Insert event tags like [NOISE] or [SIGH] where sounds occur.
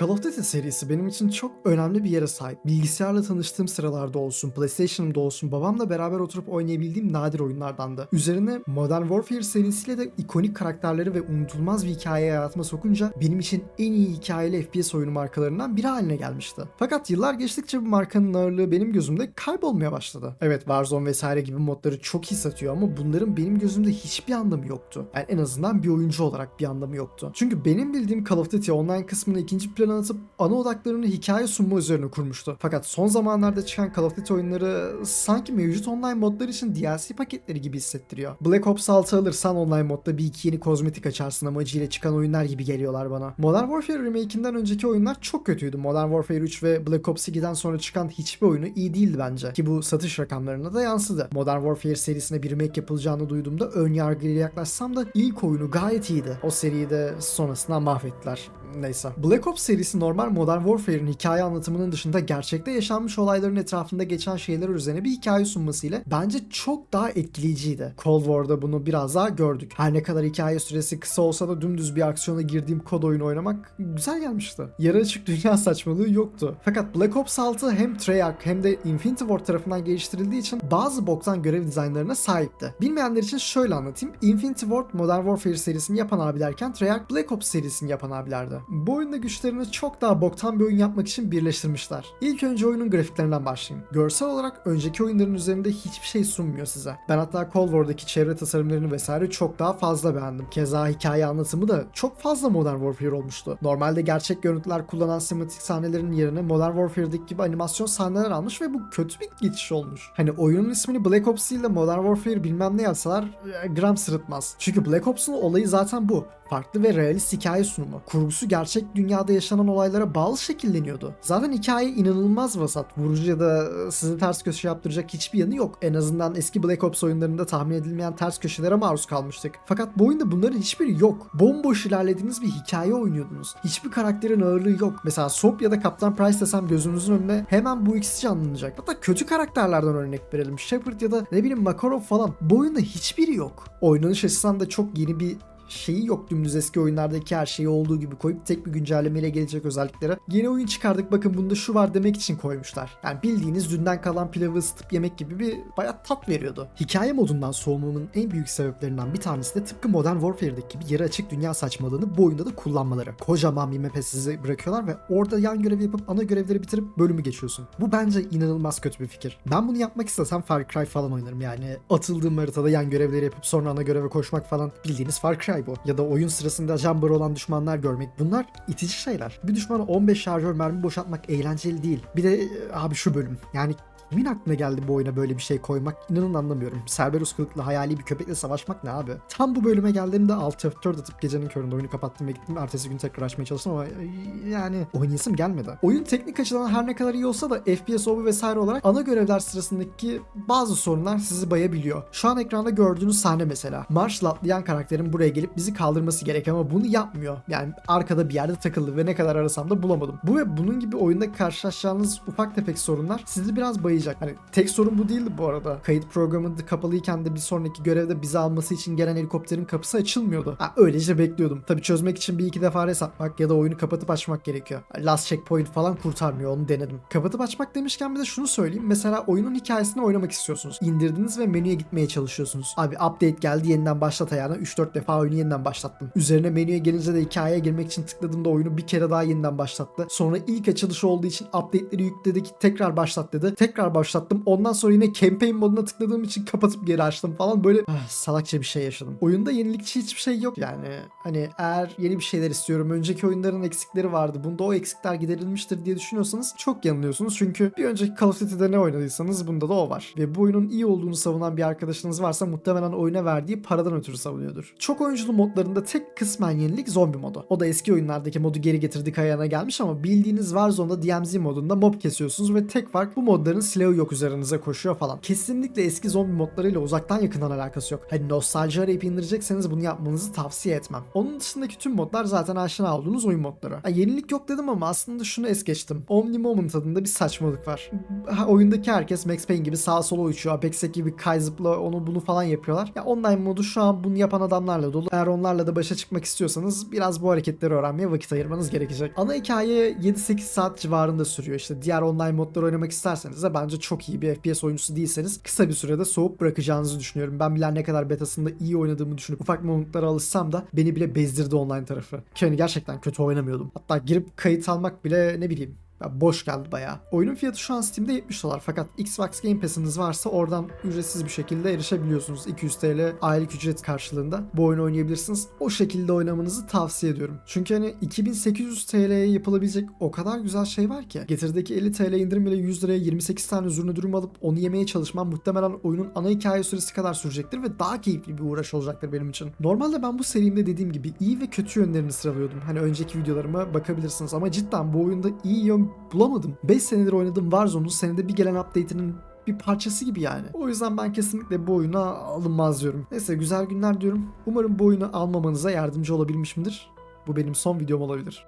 Call of Duty serisi benim için çok önemli bir yere sahip. Bilgisayarla tanıştığım sıralarda olsun, PlayStation'ımda olsun babamla beraber oturup oynayabildiğim nadir oyunlardandı. Üzerine Modern Warfare serisiyle de ikonik karakterleri ve unutulmaz bir hikayeye hayatıma sokunca benim için en iyi hikayeli FPS oyunu markalarından biri haline gelmişti. Fakat yıllar geçtikçe bu markanın ağırlığı benim gözümde kaybolmaya başladı. Evet Warzone vesaire gibi modları çok iyi satıyor ama bunların benim gözümde hiçbir anlamı yoktu. Yani en azından bir oyuncu olarak bir anlamı yoktu. Çünkü benim bildiğim Call of Duty online kısmını ikinci plana atıp ana odaklarını hikaye sunma üzerine kurmuştu. Fakat son zamanlarda çıkan Call of Duty oyunları sanki mevcut online modlar için DLC paketleri gibi hissettiriyor. Black Ops 6 alırsan online modda bir iki yeni kozmetik açarsın amacıyla çıkan oyunlar gibi geliyorlar bana. Modern Warfare remake'inden önceki oyunlar çok kötüydü. Modern Warfare 3 ve Black Ops 2'den sonra çıkan hiçbir oyunu iyi değildi bence. Ki bu satış rakamlarına da yansıdı. Modern Warfare serisine bir remake yapılacağını duyduğumda ön yargıyla yaklaşsam da ilk oyunu gayet iyiydi. O seriyi de sonrasında mahvettiler. Neyse. Black Ops serisi normal Modern Warfare'in hikaye anlatımının dışında gerçekte yaşanmış olayların etrafında geçen şeyler üzerine bir hikaye sunmasıyla bence çok daha etkileyiciydi. Cold War'da bunu biraz daha gördük. Her ne kadar hikaye süresi kısa olsa da dümdüz bir aksiyona girdiğim kod oyunu oynamak güzel gelmişti. Yarı açık dünya [LAUGHS] saçmalığı yoktu. Fakat Black Ops 6 hem Treyarch hem de Infinity Ward tarafından geliştirildiği için bazı boktan görev dizaynlarına sahipti. Bilmeyenler için şöyle anlatayım. Infinity Ward Modern Warfare serisini yapan abilerken Treyarch Black Ops serisini yapan abilerdi. Bu oyunda güçlerini çok daha boktan bir oyun yapmak için birleştirmişler. İlk önce oyunun grafiklerinden başlayayım. Görsel olarak önceki oyunların üzerinde hiçbir şey sunmuyor size. Ben hatta Cold War'daki çevre tasarımlarını vesaire çok daha fazla beğendim. Keza hikaye anlatımı da çok fazla Modern Warfare olmuştu. Normalde gerçek görüntüler kullanan sinematik sahnelerin yerine Modern Warfare'daki gibi animasyon sahneler almış ve bu kötü bir geçiş olmuş. Hani oyunun ismini Black Ops de Modern Warfare bilmem ne yapsalar e, gram sırıtmaz. Çünkü Black Ops'un olayı zaten bu. Farklı ve realist hikaye sunumu. Kurgusu gerçek dünyada yaşanan olaylara bağlı şekilleniyordu. Zaten hikaye inanılmaz vasat. Vurucu ya da e, sizi ters köşe yaptıracak hiçbir yanı yok. En azından eski Black Ops oyunlarında tahmin edilmeyen ters köşelere maruz kalmıştık. Fakat bu oyunda bunların hiçbiri yok. Bomboş ilerlediğiniz bir hikaye oynuyordunuz. Hiçbir karakterin ağırlığı yok. Mesela Soap ya da Kaptan Price desem gözünüzün önüne hemen bu ikisi canlanacak. Hatta kötü karakterlerden örnek verelim. Shepard ya da ne bileyim Makarov falan. Bu oyunda hiçbiri yok. Oynanış açısından da çok yeni bir şeyi yok dümdüz eski oyunlardaki her şeyi olduğu gibi koyup tek bir güncellemeyle gelecek özelliklere. Yeni oyun çıkardık bakın bunda şu var demek için koymuşlar. Yani bildiğiniz dünden kalan pilavı ısıtıp yemek gibi bir bayağı tat veriyordu. Hikaye modundan soğumamın en büyük sebeplerinden bir tanesi de tıpkı Modern Warfare'deki gibi yarı açık dünya saçmalığını bu oyunda da kullanmaları. Kocaman bir map'e sizi bırakıyorlar ve orada yan görev yapıp ana görevleri bitirip bölümü geçiyorsun. Bu bence inanılmaz kötü bir fikir. Ben bunu yapmak istesem Far Cry falan oynarım yani. Atıldığım haritada yan görevleri yapıp sonra ana göreve koşmak falan bildiğiniz Far Cry bu. Ya da oyun sırasında jumper olan düşmanlar görmek. Bunlar itici şeyler. Bir düşmana 15 şarjör mermi boşaltmak eğlenceli değil. Bir de e, abi şu bölüm. Yani Kimin aklına geldi bu oyuna böyle bir şey koymak inanın anlamıyorum. Cerberus kılıklı hayali bir köpekle savaşmak ne abi? Tam bu bölüme geldiğimde alt F4 atıp gecenin köründe oyunu kapattım ve gittim. Ertesi gün tekrar açmaya çalıştım ama e, yani oynayasım gelmedi. Oyun teknik açıdan her ne kadar iyi olsa da FPS obu vesaire olarak ana görevler sırasındaki bazı sorunlar sizi bayabiliyor. Şu an ekranda gördüğünüz sahne mesela. Marshall atlayan karakterin buraya gelip bizi kaldırması gerek ama bunu yapmıyor. Yani arkada bir yerde takıldı ve ne kadar arasam da bulamadım. Bu ve bunun gibi oyunda karşılaşacağınız ufak tefek sorunlar sizi biraz bayacak. Hani tek sorun bu değildi bu arada. Kayıt programı kapalıyken de bir sonraki görevde bizi alması için gelen helikopterin kapısı açılmıyordu. Ha, öylece bekliyordum. Tabi çözmek için bir iki defa resatmak ya da oyunu kapatıp açmak gerekiyor. Last checkpoint falan kurtarmıyor onu denedim. Kapatıp açmak demişken bir de şunu söyleyeyim. Mesela oyunun hikayesini oynamak istiyorsunuz. İndirdiniz ve menüye gitmeye çalışıyorsunuz. Abi update geldi yeniden başlat ayağına 3-4 defa oyunu yeniden başlattım. Üzerine menüye gelince de hikayeye girmek için tıkladığımda oyunu bir kere daha yeniden başlattı. Sonra ilk açılışı olduğu için update'leri yükledik tekrar başlat dedi. Tekrar başlattım. Ondan sonra yine campaign moduna tıkladığım için kapatıp geri açtım falan böyle ah, salakça bir şey yaşadım. Oyunda yenilikçi hiçbir şey yok yani. Hani eğer yeni bir şeyler istiyorum. Önceki oyunların eksikleri vardı. Bunda o eksikler giderilmiştir diye düşünüyorsanız çok yanılıyorsunuz. Çünkü bir önceki Call of Duty'de ne oynadıysanız bunda da o var. Ve bu oyunun iyi olduğunu savunan bir arkadaşınız varsa muhtemelen oyuna verdiği paradan ötürü savunuyordur. Çok oyunculu modlarında tek kısmen yenilik zombi modu. O da eski oyunlardaki modu geri getirdik ayağına gelmiş ama bildiğiniz Warzone'da DMZ modunda mob kesiyorsunuz ve tek fark bu modların silahı yok üzerinize koşuyor falan. Kesinlikle eski zombi modlarıyla uzaktan yakından alakası yok. Hani nostalji arayıp indirecekseniz bunu yapmanızı tavsiye etmem. Onun dışındaki tüm modlar zaten aşina olduğunuz oyun modları. Ha, yenilik yok dedim ama aslında şunu es geçtim. Omni Moment adında bir saçmalık var. Ha, oyundaki herkes Max Payne gibi sağa sola uçuyor. Apex'teki gibi zıpla onu bunu falan yapıyorlar. Ya online modu şu an bunu yapan adamlarla dolu. Eğer onlarla da başa çıkmak istiyorsanız biraz bu hareketleri öğrenmeye vakit ayırmanız gerekecek. Ana hikaye 7-8 saat civarında sürüyor. İşte diğer online modları oynamak isterseniz de bence çok iyi bir FPS oyuncusu değilseniz kısa bir sürede soğuk bırakacağınızı düşünüyorum. Ben bile ne kadar betasında iyi oynadığımı düşünüp ufak momentlara alışsam da beni bile bezdirdi online tarafı. Ki hani gerçekten kötü oynamıyordum. Hatta girip kayıt almak bile ne bileyim ya boş geldi bayağı. Oyunun fiyatı şu an Steam'de 70 dolar fakat Xbox Game Pass'iniz varsa oradan ücretsiz bir şekilde erişebiliyorsunuz. 200 TL aylık ücret karşılığında bu oyunu oynayabilirsiniz. O şekilde oynamanızı tavsiye ediyorum. Çünkü hani 2800 TL'ye yapılabilecek o kadar güzel şey var ki. Getirdeki 50 TL indirim ile 100 liraya 28 tane zurna dürüm alıp onu yemeye çalışmam muhtemelen oyunun ana hikaye süresi kadar sürecektir ve daha keyifli bir uğraş olacaktır benim için. Normalde ben bu serimde dediğim gibi iyi ve kötü yönlerini sıralıyordum. Hani önceki videolarıma bakabilirsiniz ama cidden bu oyunda iyi yön bulamadım. 5 senedir oynadığım Warzone'un senede bir gelen update'inin bir parçası gibi yani. O yüzden ben kesinlikle bu oyuna alınmaz diyorum. Neyse güzel günler diyorum. Umarım bu oyunu almamanıza yardımcı olabilmişimdir. Bu benim son videom olabilir.